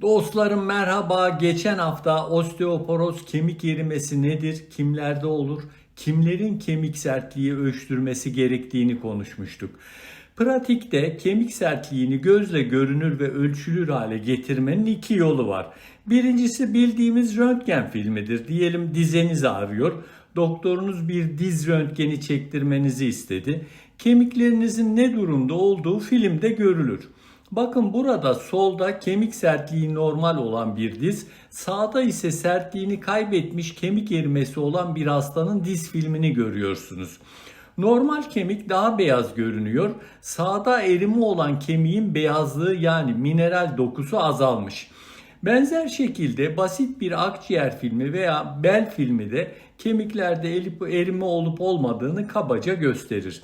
Dostlarım merhaba. Geçen hafta osteoporoz kemik erimesi nedir, kimlerde olur, kimlerin kemik sertliği ölçtürmesi gerektiğini konuşmuştuk. Pratikte kemik sertliğini gözle görünür ve ölçülür hale getirmenin iki yolu var. Birincisi bildiğimiz röntgen filmidir. Diyelim dizeniz ağrıyor. Doktorunuz bir diz röntgeni çektirmenizi istedi. Kemiklerinizin ne durumda olduğu filmde görülür. Bakın burada solda kemik sertliği normal olan bir diz, sağda ise sertliğini kaybetmiş kemik erimesi olan bir hastanın diz filmini görüyorsunuz. Normal kemik daha beyaz görünüyor. Sağda erimi olan kemiğin beyazlığı yani mineral dokusu azalmış. Benzer şekilde basit bir akciğer filmi veya bel filmi de kemiklerde erime olup olmadığını kabaca gösterir.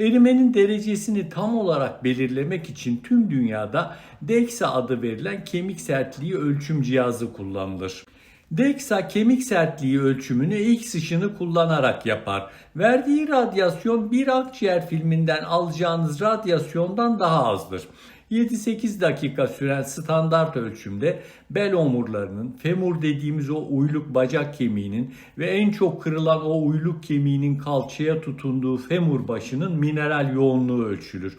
Erimenin derecesini tam olarak belirlemek için tüm dünyada DEXA adı verilen kemik sertliği ölçüm cihazı kullanılır. DEXA kemik sertliği ölçümünü X ışını kullanarak yapar. Verdiği radyasyon bir akciğer filminden alacağınız radyasyondan daha azdır. 7-8 dakika süren standart ölçümde bel omurlarının, femur dediğimiz o uyluk bacak kemiğinin ve en çok kırılan o uyluk kemiğinin kalçaya tutunduğu femur başının mineral yoğunluğu ölçülür.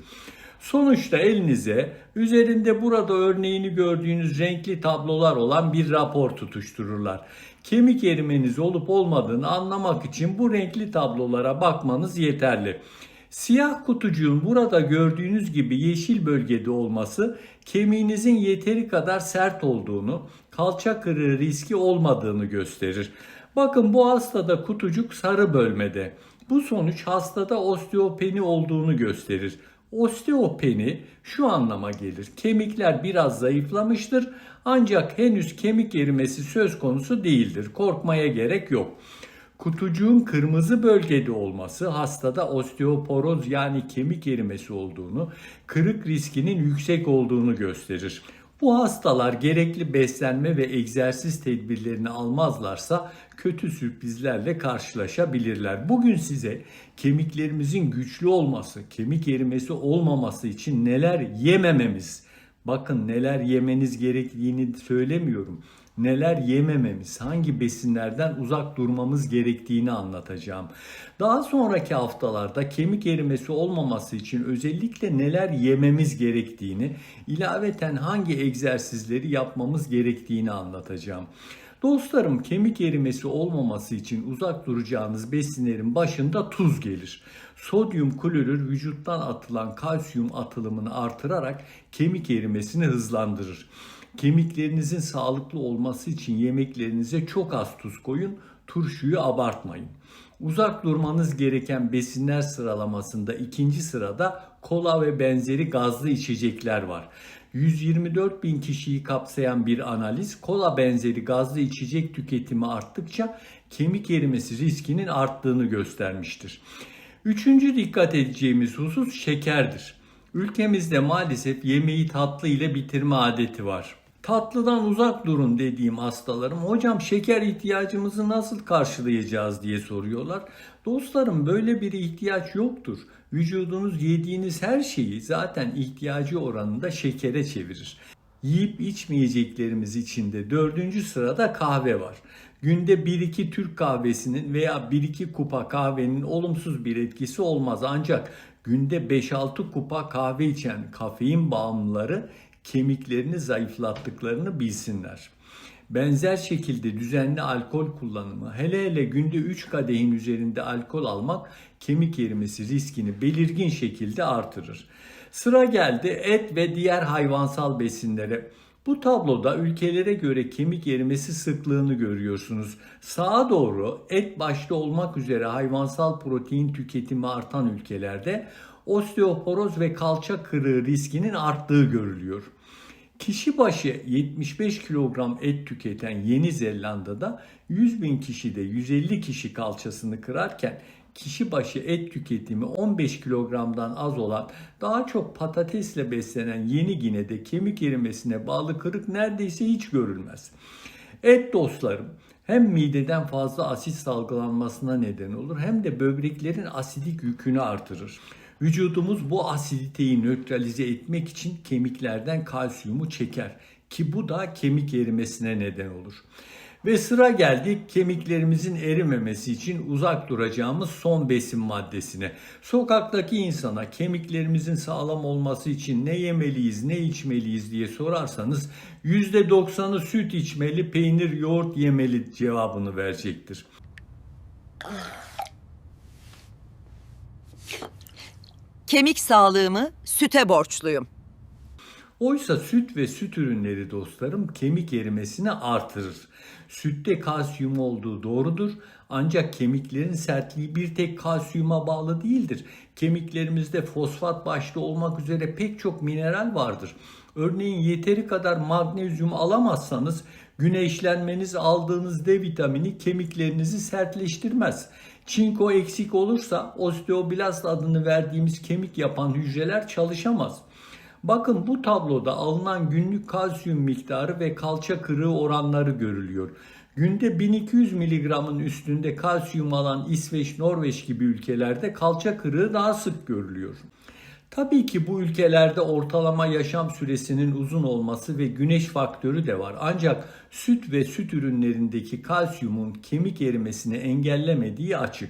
Sonuçta elinize üzerinde burada örneğini gördüğünüz renkli tablolar olan bir rapor tutuştururlar. Kemik erimeniz olup olmadığını anlamak için bu renkli tablolara bakmanız yeterli. Siyah kutucuğun burada gördüğünüz gibi yeşil bölgede olması kemiğinizin yeteri kadar sert olduğunu, kalça kırığı riski olmadığını gösterir. Bakın bu hastada kutucuk sarı bölmede. Bu sonuç hastada osteopeni olduğunu gösterir. Osteopeni şu anlama gelir. Kemikler biraz zayıflamıştır ancak henüz kemik erimesi söz konusu değildir. Korkmaya gerek yok. Kutucuğun kırmızı bölgede olması hastada osteoporoz yani kemik erimesi olduğunu, kırık riskinin yüksek olduğunu gösterir. Bu hastalar gerekli beslenme ve egzersiz tedbirlerini almazlarsa kötü sürprizlerle karşılaşabilirler. Bugün size kemiklerimizin güçlü olması, kemik erimesi olmaması için neler yemememiz, bakın neler yemeniz gerektiğini söylemiyorum neler yemememiz, hangi besinlerden uzak durmamız gerektiğini anlatacağım. Daha sonraki haftalarda kemik erimesi olmaması için özellikle neler yememiz gerektiğini, ilaveten hangi egzersizleri yapmamız gerektiğini anlatacağım. Dostlarım kemik erimesi olmaması için uzak duracağınız besinlerin başında tuz gelir. Sodyum klorür vücuttan atılan kalsiyum atılımını artırarak kemik erimesini hızlandırır. Kemiklerinizin sağlıklı olması için yemeklerinize çok az tuz koyun, turşuyu abartmayın. Uzak durmanız gereken besinler sıralamasında ikinci sırada kola ve benzeri gazlı içecekler var. 124 bin kişiyi kapsayan bir analiz kola benzeri gazlı içecek tüketimi arttıkça kemik erimesi riskinin arttığını göstermiştir. Üçüncü dikkat edeceğimiz husus şekerdir. Ülkemizde maalesef yemeği tatlı ile bitirme adeti var. Tatlıdan uzak durun dediğim hastalarım hocam şeker ihtiyacımızı nasıl karşılayacağız diye soruyorlar. Dostlarım böyle bir ihtiyaç yoktur. Vücudunuz yediğiniz her şeyi zaten ihtiyacı oranında şekere çevirir. Yiyip içmeyeceklerimiz içinde dördüncü sırada kahve var. Günde 1-2 Türk kahvesinin veya 1-2 kupa kahvenin olumsuz bir etkisi olmaz ancak günde 5-6 kupa kahve içen kafein bağımlıları kemiklerini zayıflattıklarını bilsinler. Benzer şekilde düzenli alkol kullanımı, hele hele günde 3 kadehin üzerinde alkol almak kemik erimesi riskini belirgin şekilde artırır. Sıra geldi et ve diğer hayvansal besinlere. Bu tabloda ülkelere göre kemik erimesi sıklığını görüyorsunuz. Sağa doğru et başta olmak üzere hayvansal protein tüketimi artan ülkelerde osteoporoz ve kalça kırığı riskinin arttığı görülüyor. Kişi başı 75 kilogram et tüketen Yeni Zelanda'da 100 bin kişide 150 kişi kalçasını kırarken kişi başı et tüketimi 15 kilogramdan az olan daha çok patatesle beslenen Yeni Gine'de kemik erimesine bağlı kırık neredeyse hiç görülmez. Et dostlarım hem mideden fazla asit salgılanmasına neden olur hem de böbreklerin asidik yükünü artırır. Vücudumuz bu asiditeyi nötralize etmek için kemiklerden kalsiyumu çeker. ki bu da kemik erimesine neden olur. Ve sıra geldik kemiklerimizin erimemesi için uzak duracağımız son besin maddesine. Sokaktaki insana kemiklerimizin sağlam olması için ne yemeliyiz, ne içmeliyiz diye sorarsanız %90'ı süt içmeli, peynir, yoğurt yemeli cevabını verecektir. Kemik sağlığımı süte borçluyum. Oysa süt ve süt ürünleri dostlarım kemik erimesini artırır. Sütte kalsiyum olduğu doğrudur ancak kemiklerin sertliği bir tek kalsiyuma bağlı değildir. Kemiklerimizde fosfat başta olmak üzere pek çok mineral vardır. Örneğin yeteri kadar magnezyum alamazsanız güneşlenmeniz aldığınız D vitamini kemiklerinizi sertleştirmez. Çinko eksik olursa osteoblast adını verdiğimiz kemik yapan hücreler çalışamaz. Bakın bu tabloda alınan günlük kalsiyum miktarı ve kalça kırığı oranları görülüyor. Günde 1200 mg'ın üstünde kalsiyum alan İsveç, Norveç gibi ülkelerde kalça kırığı daha sık görülüyor. Tabii ki bu ülkelerde ortalama yaşam süresinin uzun olması ve güneş faktörü de var. Ancak süt ve süt ürünlerindeki kalsiyumun kemik erimesini engellemediği açık.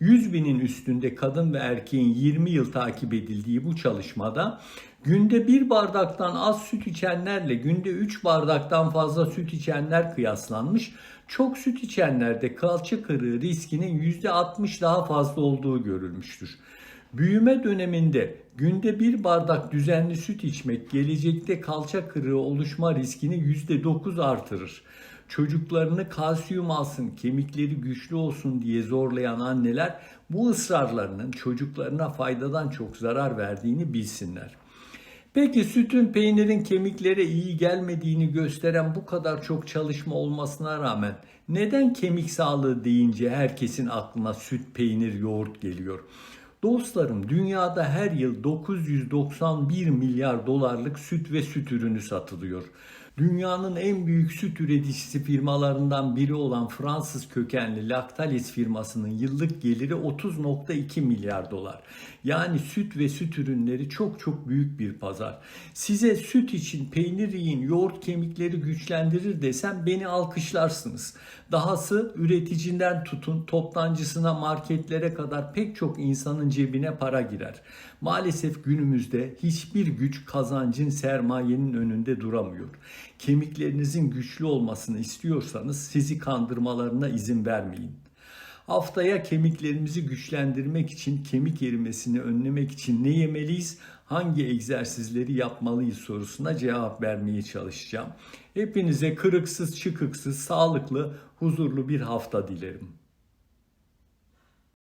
100 binin üstünde kadın ve erkeğin 20 yıl takip edildiği bu çalışmada günde bir bardaktan az süt içenlerle günde 3 bardaktan fazla süt içenler kıyaslanmış. Çok süt içenlerde kalça kırığı riskinin %60 daha fazla olduğu görülmüştür. Büyüme döneminde günde bir bardak düzenli süt içmek gelecekte kalça kırığı oluşma riskini %9 artırır. Çocuklarını kalsiyum alsın, kemikleri güçlü olsun diye zorlayan anneler bu ısrarlarının çocuklarına faydadan çok zarar verdiğini bilsinler. Peki sütün peynirin kemiklere iyi gelmediğini gösteren bu kadar çok çalışma olmasına rağmen neden kemik sağlığı deyince herkesin aklına süt, peynir, yoğurt geliyor? Dostlarım dünyada her yıl 991 milyar dolarlık süt ve süt ürünü satılıyor. Dünyanın en büyük süt üreticisi firmalarından biri olan Fransız kökenli Lactalis firmasının yıllık geliri 30.2 milyar dolar. Yani süt ve süt ürünleri çok çok büyük bir pazar. Size süt için peynir yiyin, yoğurt kemikleri güçlendirir desem beni alkışlarsınız. Dahası üreticinden tutun toptancısına marketlere kadar pek çok insanın cebine para girer. Maalesef günümüzde hiçbir güç kazancın sermayenin önünde duramıyor. Kemiklerinizin güçlü olmasını istiyorsanız sizi kandırmalarına izin vermeyin. Haftaya kemiklerimizi güçlendirmek için, kemik erimesini önlemek için ne yemeliyiz, hangi egzersizleri yapmalıyız sorusuna cevap vermeye çalışacağım. Hepinize kırıksız, çıkıksız, sağlıklı, huzurlu bir hafta dilerim.